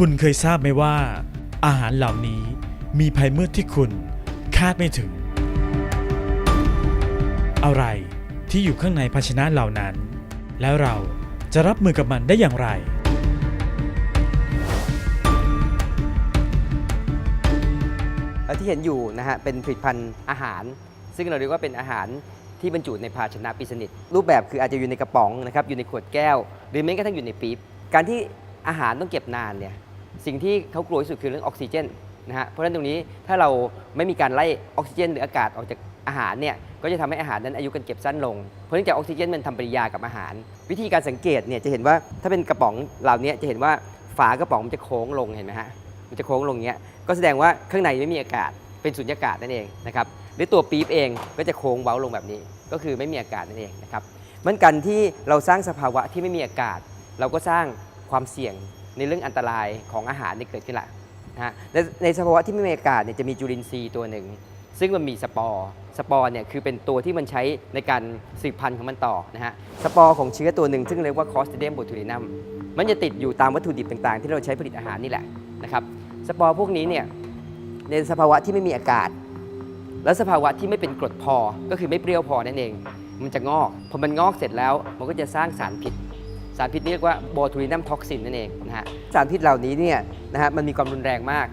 คุณเคยทราบไหมว่า อาหารเหล่านี้มีภัยมืดที่คุณคาดไม่ถึง อะไรที่อยู่ข้างในภาชนะเหล่านั้น แล้วเราจะรับมือกับมันได้อย่างไรที่เห็นอยู่นะฮะเป็นผลิตภัณฑ์อาหาร ซึ่งเราเรียกว่าเป็นอาหารที่บรรจุในภาชนะปิดสนิท รูปแบบคืออาจจะอยู่ในกระป๋องนะครับอยู่ในขวดแก้ว หรือแม้กระทั่งอยู่ในปี๊บการที่อาหารต้องเก็บนานเนี่ย สิ่งที่เขากลัวที่สุดคือเรื่องออกซิเจนนะฮะเพราะฉะนั้นตรงนี้ถ้าเราไม่มีการไล่ออกซิเจน หรืออากาศออกจากอาหารเนี่ยก็จะทำให้อาหารนั้นอายุการเก็บสั้นลง เพราะเนื่องจากออกซิเจนมันทำปฏิกิริยากับอาหาร วิธีการสังเกตเนี่ยจะเห็นว่าถ้าเป็นกระป๋องเหล่านี้จะเห็นว่าฝากระป๋องมันจะโค้งลงเห็นไหมฮะมันจะโค้งลงอย่างเงี้ยก็แสดงว่าข้างในไม่มีอากาศเป็นสุญญากาศนั่นเองนะครับหรือตัวปี๊บเองก็จะโค้งเว้าลงแบบนี้ ก็คือไม่มีอากาศนั่นเองนะครับเหมือนกันที่เราสร้างสภาวะที่ไม่มีอากาศ เราก็สร้างความเสี่ยง ในเรื่องอันตรายของอาหารที่เกิดขึ้นละนะฮะในในสภาวะที่ไม่มีอากาศเนี่ยจะมีจุลินทรีย์ตัวหนึ่ง ซึ่งมันมีสปอร์สปอร์เนี่ยคือเป็นตัวที่มันใช้ในการสืบพันธุ์ของมันต่อนะฮะสปอร์ของเชื้อตัวหนึ่งซึ่งเรียกว่าคอสเตเดียมโบทูลินัมมันจะติดอยู่ตามวัตถุดิบต่างๆ ที่เราใช้ผลิตอาหารนี่แหละนะครับสปอร์พวกนี้เนี่ยในสภาวะที่ไม่มีอากาศ และสภาวะที่ไม่เป็นกรดพอก็คือไม่เปรี้ยวพอนั่นเอง มันจะงอกพอมันงอกเสร็จแล้วมันก็จะสร้างสารพิษ สารพิษนี่เรียกว่าโบทูลินัมท็อกซินนั่นเองนะฮะสารพิษเหล่านี้เนี่ยนะฮะมันมีความรุนแรงมาก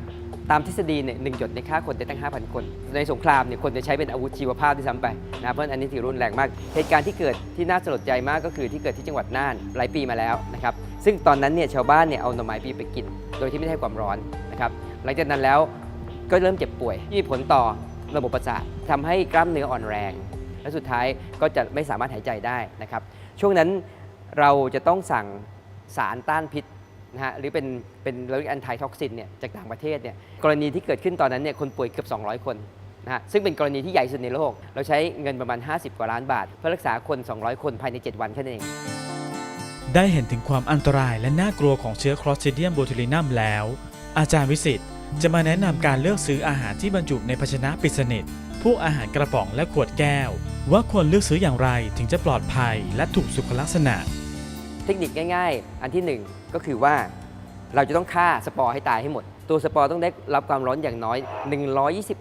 ตามทฤษฎีเนี่ยหนึ่งหยดในฆ่าคนได้ตั้ง 5,000 คน ในสงครามเนี่ยคนจะใช้เป็นอาวุธชีวภาพที่ซ้ำไปนะเพราะฉะนั้นอันนี้ถือรุนแรงมาก เหตุการณ์ที่เกิดที่น่าสลดใจมากก็คือที่เกิดที่จังหวัดน่านหลายปีมาแล้วนะครับซึ่งตอนนั้นเนี่ยชาวบ้านเนี่ยเอาหน่อไม้ปีไปกิน โดยที่ไม่ได้ให้ความร้อนนะครับหลังจากนั้นแล้วก็เริ่มเจ็บป่วยที่มีผลต่อระบบประสาททำให้กล้ามเนื้ออ่อนแรง และสุดท้ายก็จะไม่สามารถหายใจได้นะครับช่วงนั้น เราจะต้องสั่งสารต้านพิษนะฮะหรือเป็นเป็นเรื่องแอนตี้ท็อกซินเนี่ยจากต่างประเทศเนี่ยกรณีที่เกิดขึ้นตอนนั้นเนี่ยคนป่วยเกือบ 200 คนนะฮะซึ่งเป็นกรณีที่ใหญ่สุดในโลก เราใช้เงินประมาณ 50 กว่าล้านบาท เพื่อรักษาคน 200 คนภายใน 7 วันแค่นั้นเอง ได้เห็นถึงความอันตรายและน่ากลัวของเชื้อคลอส t ิเดียมโบทูลินัมแล้ว อาจารย์วิสิทธิ์จะมาแนะนำการเลือกซื้ออาหารที่บรรจุในภาชนะปิดสนิทพวกอาหารกระป๋องและขวดแก้ว ว่าควรเลือกซื้ออย่างไรถึงจะปลอดภัยและถูกสุขลักษณะ เทคนิคง่ายๆ อันที่หนึ่งก็คือว่าเราจะต้องฆ่าสปอร์ให้ตายให้หมด ตัวสปอร์ต้องได้รับความร้อนอย่างน้อย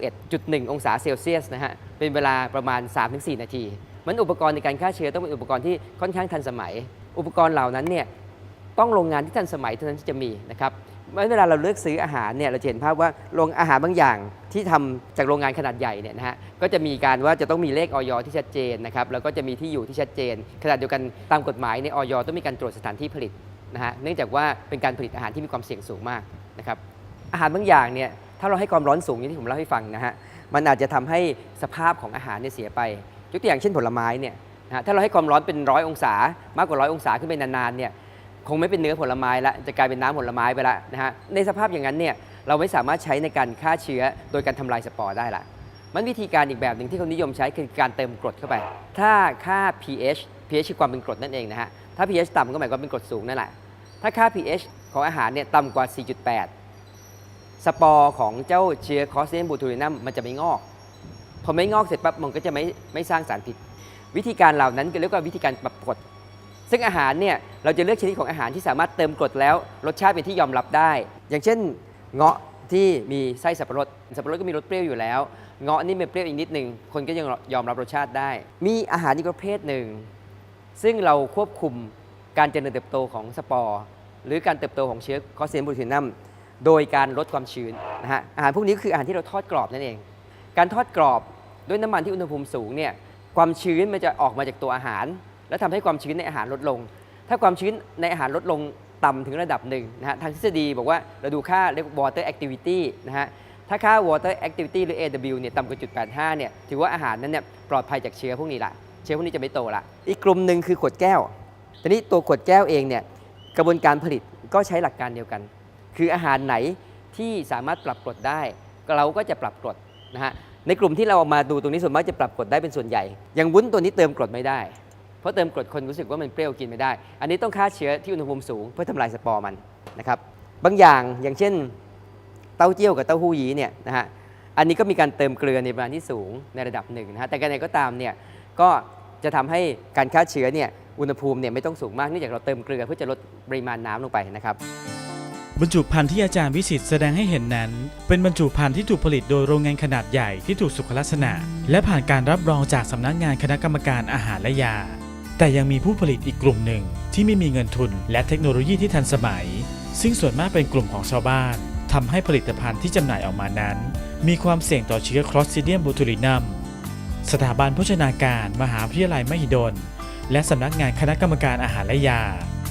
121.1 องศาเซลเซียสนะฮะ เป็นเวลาประมาณ 3-4 นาที มันอุปกรณ์ในการฆ่าเชื้อต้องเป็นอุปกรณ์ที่ค่อนข้างทันสมัย อุปกรณ์เหล่านั้นเนี่ยต้องโรงงานที่ทันสมัยเท่านั้นที่จะมีนะครับ เมื่อเวลาเราเลือกซื้ออาหารเนี่ยเราเห็นภาพว่าโรงอาหารบางอย่างที่ทำจากโรงงานขนาดใหญ่เนี่ยนะฮะก็จะมีการว่าจะต้องมีเลขออยที่ชัดเจนนะครับแล้วก็จะมีที่อยู่ที่ชัดเจนขณะเดียวกันตามกฎหมายในออยต้องมีการตรวจสถานที่ผลิตนะฮะเนื่องจากว่าเป็นการผลิตอาหารที่มีความเสี่ยงสูงมากนะครับอาหารบางอย่างเนี่ยถ้าเราให้ความร้อนสูงอย่างที่ผมเล่าให้ฟังนะฮะมันอาจจะทำให้สภาพของอาหารเนี่ยเสียไปยกตัวอย่างเช่นผลไม้เนี่ยนะฮะถ้าเราให้ความร้อนเป็นร้อยองศามากกว่าร้อยองศาขึ้นไปนานๆเนี่ย คงไม่เป็นเนื้อผลไม้ละจะกลายเป็นน้ำผลไม้ไปละนะฮะในสภาพอย่างนั้นเนี่ยเราไม่สามารถใช้ในการฆ่าเชื้อโดยการทำลายสปอร์ได้ละมันวิธีการอีกแบบหนึ่งที่เขานิยมใช้คือการเติมกรดเข้าไป ถ้าค่า pH pH คือความเป็นกรดนั่นเองนะฮะถ้า pH ต่ำก็หมายความเป็นกรดสูงนั่นแหละถ้าค่า pH ของอาหารเนี่ยต่ำกว่า 4.8 สปอร์ของเจ้าเชื้อคอสเซนบูทูลินัมมันจะไม่งอก พอไม่งอกเสร็จปั๊บมันก็จะไม่ไม่สร้างสารพิษ วิธีการเหล่านั้นก็เรียกว่าวิธีการปรับกรด ซึ่งอาหารเนี่ยเราจะเลือกชนิดของอาหารที่สามารถเติมกรดแล้ว รสชาติเป็นที่ยอมรับได้ อย่างเช่นเงาะที่มีไส้สับปะรด สับปะรดก็มีรสเปรี้ยวอยู่แล้ว เงาะนี่มันเปรี้ยวอีกนิดหนึ่งคนก็ยังยอมรับรสชาติได้ มีอาหารอีกประเภทหนึ่ง ซึ่งเราควบคุมการเจริญเติบโตของสปอร์หรือการเติบโตของเชื้อคอสเซนบูทินัมโดยการลดความชื้นนะฮะอาหารพวกนี้คืออาหารที่เราทอดกรอบนั่นเอง การทอดกรอบด้วยน้ำมันที่อุณหภูมิสูงเนี่ยความชื้นมันจะออกมาจากตัวอาหาร แล้วทำให้ความชื้นในอาหารลดลง ถ้าความชื้นในอาหารลดลงต่ำถึงระดับหนึ่งนะฮะทางทฤษฎีบอกว่าเราดูค่าเรียก water activity นะฮะถ้าค่า water activity หรือ AW เนี่ยต่ำกว่าจุด85เนี่ยถือว่าอาหารนั้นเนี่ยปลอดภัยจากเชื้อพวกนี้ละเชื้อพวกนี้จะไม่โตละอีกกลุ่มหนึ่งคือขวดแก้วทีนี้ตัวขวดแก้วเองเนี่ยกระบวนการผลิตก็ใช้หลักการเดียวกัน คืออาหารไหนที่สามารถปรับกรดได้เราก็จะปรับกรดนะฮะในกลุ่มที่เราเอามาดูตรงนี้ส่วนมากจะปรับกรดได้เป็นส่วนใหญ่อย่างวุ้นตัวนี้เติมกรดไม่ได้ เพราะเติมกรดคนรู้สึกว่ามันเปรี้ยวกินไม่ได้ อันนี้ต้องฆ่าเชื้อที่อุณหภูมิสูงเพื่อทำลายสปอร์มันนะครับ บางอย่างอย่างเช่น เต้าเจี้ยวกับเต้าหู้ยี้เนี่ยนะฮะ อันนี้ก็มีการเติมเกลือในปริมาณที่สูงในระดับหนึ่งนะฮะ แต่การใดก็ตามเนี่ยก็จะทำให้การฆ่าเชื้อเนี่ยอุณหภูมิเนี่ยไม่ต้องสูงมากเนื่องจากเราเติมเกลือเพื่อจะลดปริมาณน้ำลงไปนะครับ บรรจุภัณฑ์ที่อาจารย์วิสิตแสดงให้เห็นนั้น เป็นบรรจุภัณฑ์ที่ถูกผลิตโดยโรงงานขนาดใหญ่ที่ถูกสุขลักษณะ และผ่านการรับรองจากสำนักงานคณะกรรมการอาหารและยา แต่ยังมีผู้ผลิตอีกกลุ่มหนึ่งที่ไม่มีเงินทุนและเทคโนโลยีที่ทันสมัย ซึ่งส่วนมากเป็นกลุ่มของชาวบ้านทำให้ผลิตภัณฑ์ที่จำหน่ายออกมานั้น มีความเสี่ยงต่อเชื้อ Clostridium botulinum สถาบันโภชนาการมหาวิทยาลัยมหิดล และสำนักงานคณะกรรมการอาหารและยา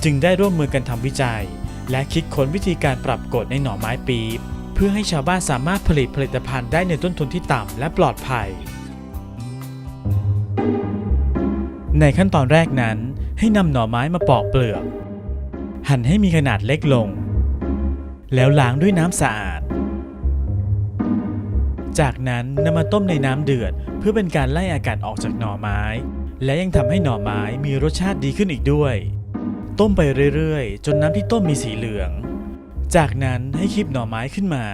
จึงได้ร่วมมือกันทำวิจัย และคิดค้นวิธีการปรับกฎในหน่อไม้ปี๊บเพื่อให้ชาวบ้านสามารถผลิตผลิตภัณฑ์ได้ในต้นทุนที่ต่ำและปลอดภัย ในขั้นตอนแรกนั้นให้นำหน่อไม้มาปอกเปลือก หั่นให้มีขนาดเล็กลง แล้วล้างด้วยน้ำสะอาด จากนั้นนำมาต้มในน้ำเดือด เพื่อเป็นการไล่อากาศออกจากหน่อไม้ และยังทำให้หน่อไม้มีรสชาติดีขึ้นอีกด้วย ต้มไปเรื่อยๆ จนน้ำที่ต้มมีสีเหลือง จากนั้นให้คีบหน่อไม้ขึ้นมา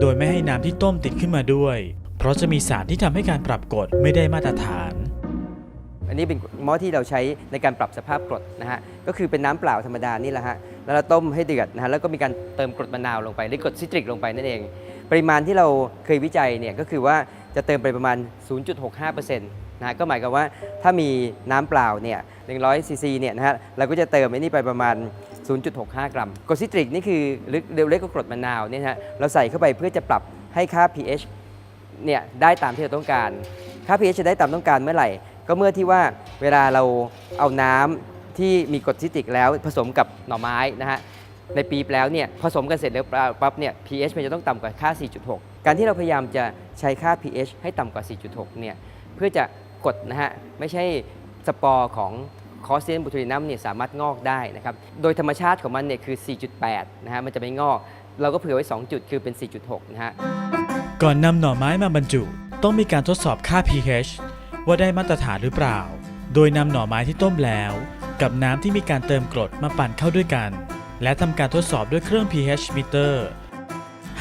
โดยไม่ให้น้ำที่ต้มติดขึ้นมาด้วย เพราะจะมีสารที่ทำให้การปรับกฎไม่ได้มาตรฐาน อันนี้เป็นหม้อที่เราใช้ในการปรับสภาพกรดนะฮะก็คือเป็นน้ำเปล่าธรรมดานี่แหละฮะแล้วเราต้มให้เดือดนะฮะแล้วก็มีการเติมกรดมะนาวลงไปหรือกรดซิตริกลงไปนั่นเอง ปริมาณที่เราเคยวิจัยเนี่ยก็คือว่าจะเติมไปประมาณ 0.65%นะฮะก็หมายความว่าถ้ามีน้ำเปล่าเนี่ย100ซีซีเนี่ยนะฮะเราก็จะเติมไอ้นี่ไปประมาณ 0.65 กรัมกรดซิตริกนี่คือหรือเรียกว่ากรดมะนาวเนี่ยฮะเราใส่เข้าไปเพื่อจะปรับให้ค่า pH เนี่ยได้ตามที่เราต้องการ ค่า pH จะได้ตามต้องการเมื่อไหร่ ก็เมื่อที่ว่าเวลาเราเอาน้ำที่มีกรดซิตริกแล้วผสมกับหน่อไม้นะฮะในปีแล้วเนี่ยผสมกันเสร็จแล้วปั๊บเนี่ย pH มันจะต้องต่ำกว่าค่า 4.6 การที่เราพยายามจะใช้ค่า pH ให้ต่ำกว่า 4.6 เนี่ยเพื่อจะกดนะฮะไม่ใช่สปอร์ของคอสเซียนบูทูลินัมเนี่ยสามารถงอกได้นะครับ โดยธรรมชาติของมันเนี่ยคือ 4.8 นะฮะมันจะไม่งอก เราก็เผื่อไว้ 2 จุดคือเป็น 4.6 นะฮะ ก่อนนำหน่อไม้มาบรรจุ ต้องมีการทดสอบค่า pH ว่าได้มาตรฐานหรือเปล่า โดยนำหน่อไม้ที่ต้มแล้ว กับน้ำที่มีการเติมกรดมาปั่นเข้าด้วยกัน และทำการทดสอบด้วยเครื่อง pH meter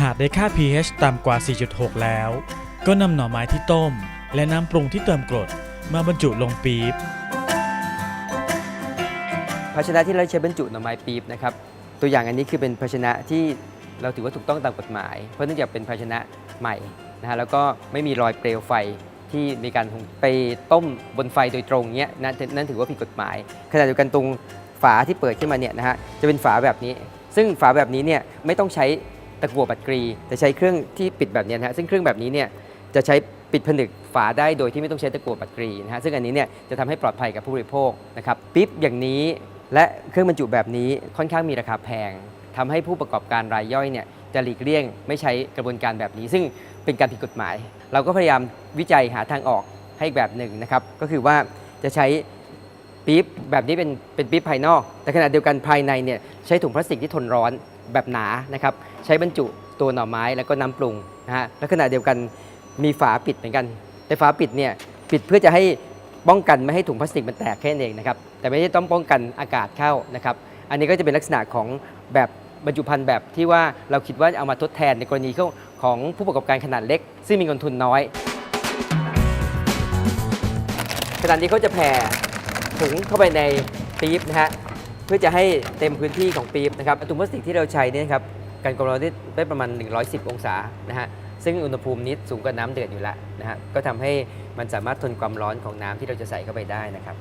หากได้ค่า pH ต่ำกว่า 4.6 แล้ว ก็นำหน่อไม้ที่ต้ม และน้ำปรุงที่เติมกรด มาบรรจุลงปี๊บภาชนะที่เราใช้บรรจุหน่อไม้ปี๊บนะครับตัวอย่างอันนี้คือเป็นภาชนะที่เราถือว่าถูกต้องตามกฎหมาย เพราะเนื่องจากเป็นภาชนะใหม่นะฮะแล้วก็ไม่มีรอยเปลวไฟ ที่มีการไปต้มบนไฟโดยตรงเนี้ยนั่นนั่นถือว่าผิดกฎหมายขณะเดียวกันตรงฝาที่เปิดขึ้นมาเนี่ยนะฮะจะเป็นฝาแบบนี้ ซึ่งฝาแบบนี้เนี่ยไม่ต้องใช้ตะกั่วบัดกรี แต่ใช้เครื่องที่ปิดแบบนี้นะฮะซึ่งเครื่องแบบนี้เนี่ยจะใช้ปิดผนึกฝาได้โดยที่ไม่ต้องใช้ตะกั่วบัดกรีนะฮะซึ่งอันนี้เนี่ยจะทำให้ปลอดภัยกับผู้บริโภคนะครับปิ๊บอย่างนี้และเครื่องบรรจุแบบนี้ค่อนข้างมีราคาแพงทำให้ผู้ประกอบการรายย่อยเนี่ย จะหลีกเลี่ยง ไม่ใช้กระบวนการแบบนี้ ซึ่งเป็นการผิดกฎหมาย เราก็พยายามวิจัยหาทางออกให้แบบหนึ่งนะครับ ก็คือว่าจะใช้ปี๊บแบบนี้เป็นเป็นปี๊บภายนอก แต่ขณะเดียวกันภายในเนี่ยใช้ถุงพลาสติกที่ทนร้อนแบบหนานะครับใช้บรรจุตัวหน่อไม้แล้วก็น้ำปรุงนะฮะและขณะเดียวกันมีฝาปิดเหมือนกัน แต่ฝาปิดเนี่ยปิดเพื่อจะให้ป้องกันไม่ให้ถุงพลาสติกมันแตกแค่นั้นเองนะครับแต่ไม่ได้ต้องป้องกันอากาศเข้านะครับอันนี้ก็จะเป็นลักษณะของแบบ บรรจุภัณฑ์แบบที่ว่าเราคิดว่าเอามาทดแทนในกรณีของผู้ประกอบการขนาดเล็ก ซึ่งมีเงินทุนน้อยขนาดนี้เขาจะแผ่ถุงเข้าไปในปี๊บนะฮะเพื่อจะให้เต็มพื้นที่ของปี๊บนะครับถุงพลาสติกที่เราใช้นี่ครับการกรองได้ได้ประมาณ 110 องศานะฮะซึ่งอุณหภูมินี้สูงกว่าน้ำเดือดอยู่แล้วนะฮะก็ทำให้มันสามารถทนความร้อนของน้ำที่เราจะใส่เข้าไปได้นะครับ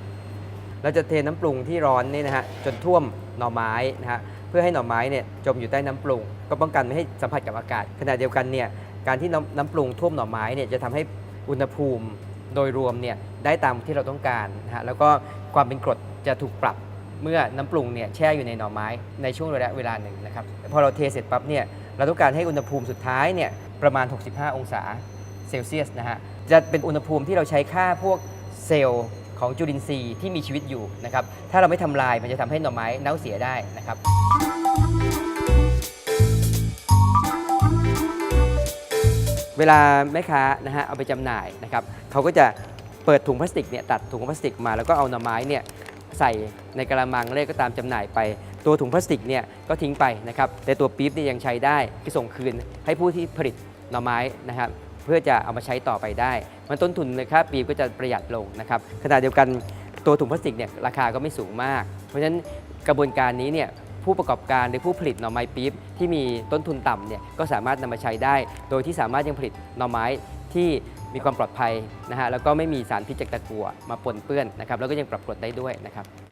เราจะเทน้ำปรุงที่ร้อนนี่นะฮะจนท่วมหน่อไม้นะฮะ พื่อให้หน่อไม้เนี่ยจมอยู่ใต้น้ำปรุง ก็ป้องกันไม่ให้สัมผัสกับอากาศขณะเดียวกันเนี่ยการที่น้ำน้ำปรุงท่วมหน่อไม้เนี่ยจะทำให้อุณหภูมิโดยรวมเนี่ยได้ตามที่เราต้องการนะฮะแล้วก็ความเป็นกรดจะถูกปรับเมื่อน้ำปรุงเนี่ยแช่อยู่ในหน่อไม้ในช่วงระยะเวลาหนึ่งนะครับพอเราเทเสร็จปั๊บเนี่ยเราต้องการให้อุณหภูมิสุดท้ายเนี่ยประมาณ 65 องศาเซลเซียสนะฮะจะเป็นอุณหภูมิที่เราใช้ค่าพวกเซลล์ ของจุลินทรีย์ที่มีชีวิตอยู่นะครับ ถ้าเราไม่ทำลายมันจะทำให้หน่อไม้เน่าเสียได้นะครับเวลาแม่ค้านะฮะเอาไปจำหน่ายนะครับเขาก็จะเปิดถุงพลาสติกเนี่ยตัดถุงพลาสติกมาแล้วก็เอาหน่อไม้เนี่ยใส่ในกระมังเลขก็ตามจำหน่ายไป ตัวถุงพลาสติกเนี่ยก็ทิ้งไปนะครับแต่ตัวปี๊บเนี่ยยังใช้ได้ก็ส่งคืนให้ผู้ที่ผลิตหน่อไม้นะครับ เพื่อจะเอามาใช้ต่อไปได้ มันต้นทุนในค่าปี๊บก็จะประหยัดลงนะครับขณะเดียวกันตัวถุงพลาสติกเนี่ยราคาก็ไม่สูงมาก เพราะฉะนั้นกระบวนการนี้เนี่ยผู้ประกอบการหรือผู้ผลิตหน่อไม้ปี๊บที่มีต้นทุนต่ำเนี่ยก็สามารถนำมาใช้ได้ โดยที่สามารถยังผลิตหน่อไม้ที่มีความปลอดภัยนะฮะแล้วก็ไม่มีสารพิษจากตะกั่วมาปนเปื้อนนะครับแล้วก็ยังปรับกรดได้ด้วยนะครับ